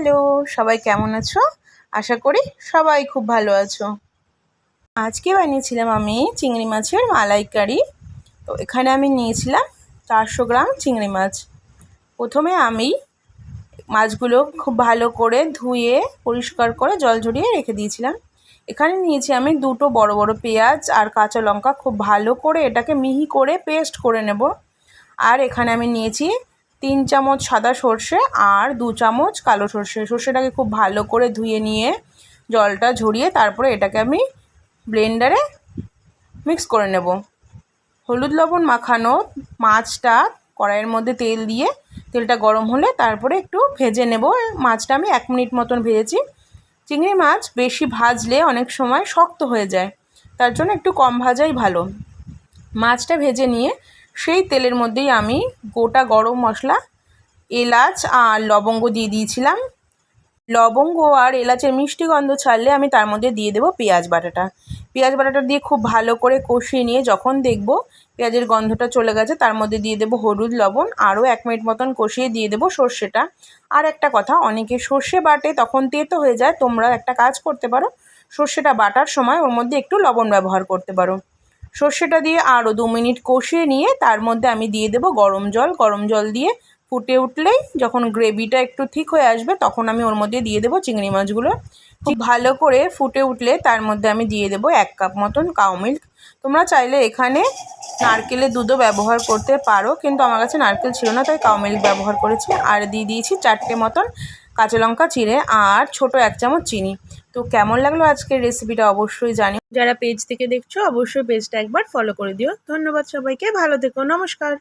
Hello, সবাই কেমন আছো? আশা করি সবাই খুব ভালো আছো। আজকে বানিয়েছিলাম আমি চিংড়ি মাছের মালাইকারি। তো এখানে আমি নিয়েছিলাম চারশো গ্রাম চিংড়ি মাছ। প্রথমে আমি মাছগুলো খুব ভালো করে ধুয়ে, পরিষ্কার করে জল ঝরিয়ে রেখে দিয়েছিলাম। এখানে নিয়েছি আমি দুটো বড় বড় পেঁয়াজ আর কাঁচা লঙ্কা। খুব ভালো করে এটাকে মিহি করে পেস্ট করে নেব। আর এখানে আমি নিয়েছি তিন চামচ সাদা সর্ষে আর দু চামচ কালো সর্ষে। সর্ষেটাকে খুব ভালো করে ধুয়ে নিয়ে জলটা ঝরিয়ে তারপরে এটাকে আমি ব্লেন্ডারে মিক্স করে নেব। হলুদ লবণ মাখানো মাছটা কড়াইয়ের মধ্যে তেল দিয়ে, তেলটা গরম হলে তারপরে একটু ভেজে নেব। মাছটা আমি এক মিনিট মতন ভেজেছি। চিংড়ি মাছ বেশি ভাজলে অনেক সময় শক্ত হয়ে যায়, তার জন্য একটু কম ভাজাই ভালো। মাছটা ভেজে নিয়ে সেই তেলের মধ্যেই আমি গোটা গরম মশলা, এলাচ আর লবঙ্গ দিয়ে দিয়েছিলাম। লবঙ্গ আর এলাচের মিষ্টি গন্ধ ছাড়লে আমি তার মধ্যে দিয়ে দেবো পেঁয়াজ বাটাটা। পেঁয়াজ বাটাটা দিয়ে খুব ভালো করে কষিয়ে নিয়ে যখন দেখব পেঁয়াজের গন্ধটা চলে গেছে, তার মধ্যে দিয়ে দেবো হলুদ, লবণ, আরও এক মিনিট মতন কষিয়ে দিয়ে দেবো সর্ষেটা। আর একটা কথা, অনেকে সর্ষে বাটে তখন তেতো হয়ে যায় তোমরা একটা কাজ করতে পারো, সর্ষেটা বাটার সময় ওর মধ্যে একটু লবণ ব্যবহার করতে পারো। সর্ষেটা দিয়ে আরও দু মিনিট কষিয়ে নিয়ে তার মধ্যে আমি দিয়ে দেবো গরম জল। গরম জল দিয়ে ফুটে উঠলেই যখন গ্রেভিটা একটু ঠিক হয়ে আসবে তখন আমি ওর মধ্যে দিয়ে দেবো চিংড়ি মাছগুলো। খুব ভালো করে ফুটে উঠলে তার মধ্যে আমি দিয়ে দেবো এক কাপ মতন কাউ মিল্ক তোমরা চাইলে এখানে নারকেলের দুধও ব্যবহার করতে পারো, কিন্তু আমার কাছে নারকেল ছিল না, তাই কাউ মিল্ক ব্যবহার করেছি। আর দিয়ে দিয়েছি চারটে মতন কাঁচা লঙ্কা, চিড়ে আর ছোট এক চামচ চিনি। তো কেমন লাগল আজকের রেসিপিটা অবশ্যই জানি যারা পেজ থেকে দেখছ, অবশ্যই পেজটা একবার ফলো করে দিও। ধন্যবাদ সবাইকে, ভালো থেকো, নমস্কার।